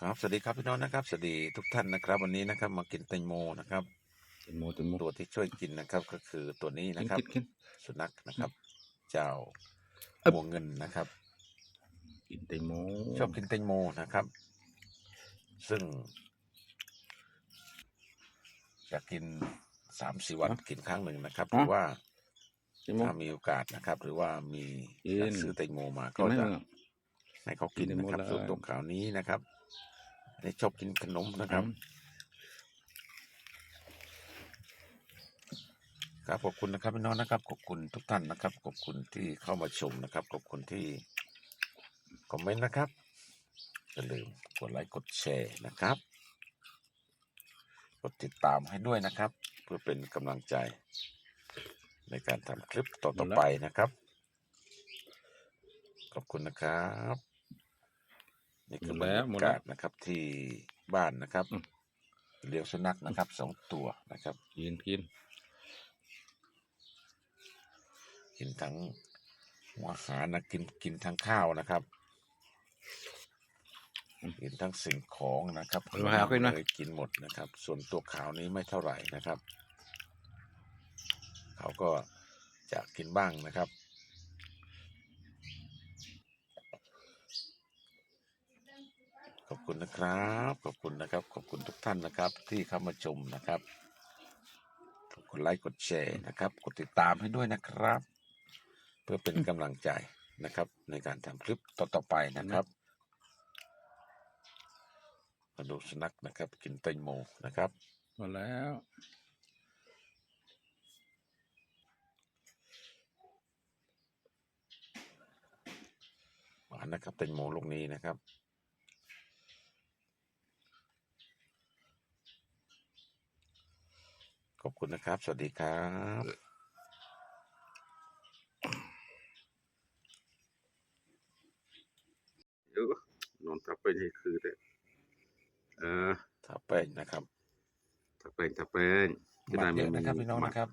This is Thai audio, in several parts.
ครับสวัสดีครับพี่น้องนะครับสวัสดีทุกท่านนะครับ วันนี้นะครับ มากินแตงโมนะครับเป็นโมเป็นโมตัวที่ช่วยกินนะครับ ก็คือตัวนี้กินนะครับกินกินสุนัขนะครับ เจ้าเอิบหัวเงินนะครับ กินแตงโมชอบกินแตงโมนะครับ ซึ่งจะกินสามสี่วันกินครั้งหนึ่งนะครับหรือว่าแตงโมถ้ามีโอกาสนะครับ หรือว่ามีกินนักซื้อแตงโมมากิก็นไหมจะมึงอะให้เขากินกินแตงโมนะครับแล้วส่วนตัวขาวนี้นะครับ ได้ชอบกินขนมนะครับ ครับขอบคุณนะครับพี่น้องนะครับ ขอบคุณทุกท่านนะครับ ขอบคุณที่เข้ามาชมนะครับ ขอบคุณที่คอมเมนต์นะครับอย่าลืมกดไลค์กดแชร์นะครับ กดติดตามให้ด้วยนะครับ เพื่อเป็นกำลังใจ ในการทำคลิปต่อๆไปนะครับ ขอบคุณนะครับ นี่คือบรรยากาศนะครับ ที่บ้านนะครับ เลี้ยงสุนัขนะครับสองตัวนะครับกินกินกินทั้งหัวอาหารนะกินกินทั้งข้าวนะครับกินทั้งสิ่งของนะครับเอามาหาขึ้นนะเลยกินหมดนะครับ ส่วนตัวขาวนี้ไม่เท่าไหร่นะครับ เขาก็จะกินบ้างนะครับ ขอบคุณนะครับ ขอบคุณนะครับ ขอบคุณทุกท่านนะครับ ที่เข้ามาชมนะครับกดไลค์กดแชร์นะครับ กดติดตามให้ด้วยนะครับ เพื่อเป็นกำลังใจนะครับ ในการทำคลิปต่อๆไปนะครับมาดูสุนัขนะครับ กินแตงโมนะครับหมดแล้วหวานนะครับแตงโมลูกนี้นะครับ ขอบ คุณนะครับ สวัสดีครับเดี๋ยวนอนทับเป็นให้คือเลยเออถ้าแป้งนะครับทับเป็นทับเป็นหมักเยอะนะครับพี่น้องหมักนะครับ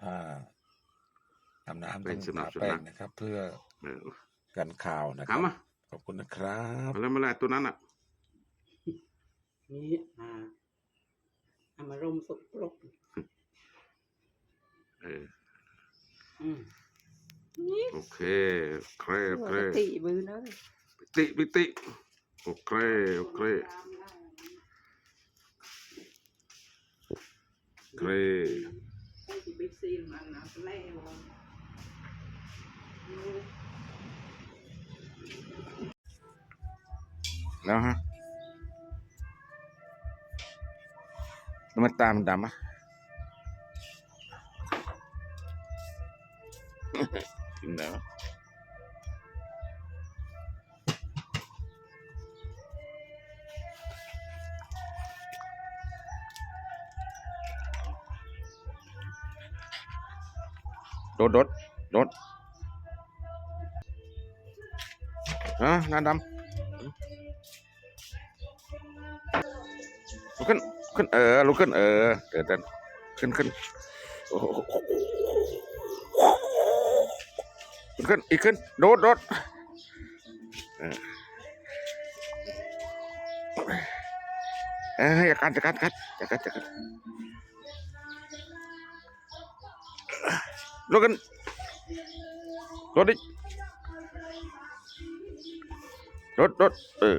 ถ้าทำน้ำเป็ต้อนงสำหรับทาแป้งสุนัขนะครับ เพื่อเออกันข่าวนะครัถามมาขอบคุณนะครับมาแล้วมาแล้วตัวนั้นอะนี่อ่า อามารมณ์สกปรกเอออืมโอเคโอเคโอเคปกติมือนะปิติปิติโอเคโอเคโอเคไปซีนมันนะแล่วแล้วฮะ มันตามมันดำอะกินแล้วโดดโดดโดดฮะหน้าดำลุกขึ้น ขึ้นเออลุกขึ้นเออเดินขึ้นขึ้นโอ้โหลุกขึ้นอีกขึ้นโดดโดดเออเอออย่ากัดอย่ากัดกัดอย่ากัดอย่ากัดลุกขึ้นโดดดิโดดโดดเออ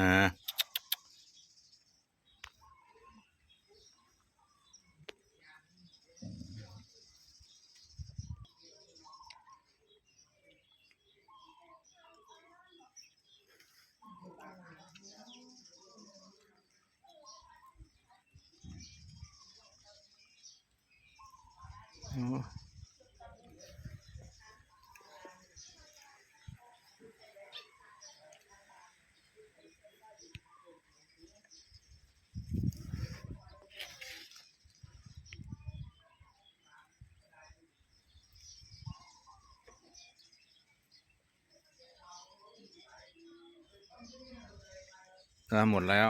หา嗯。 ออ่าหมดแล้ว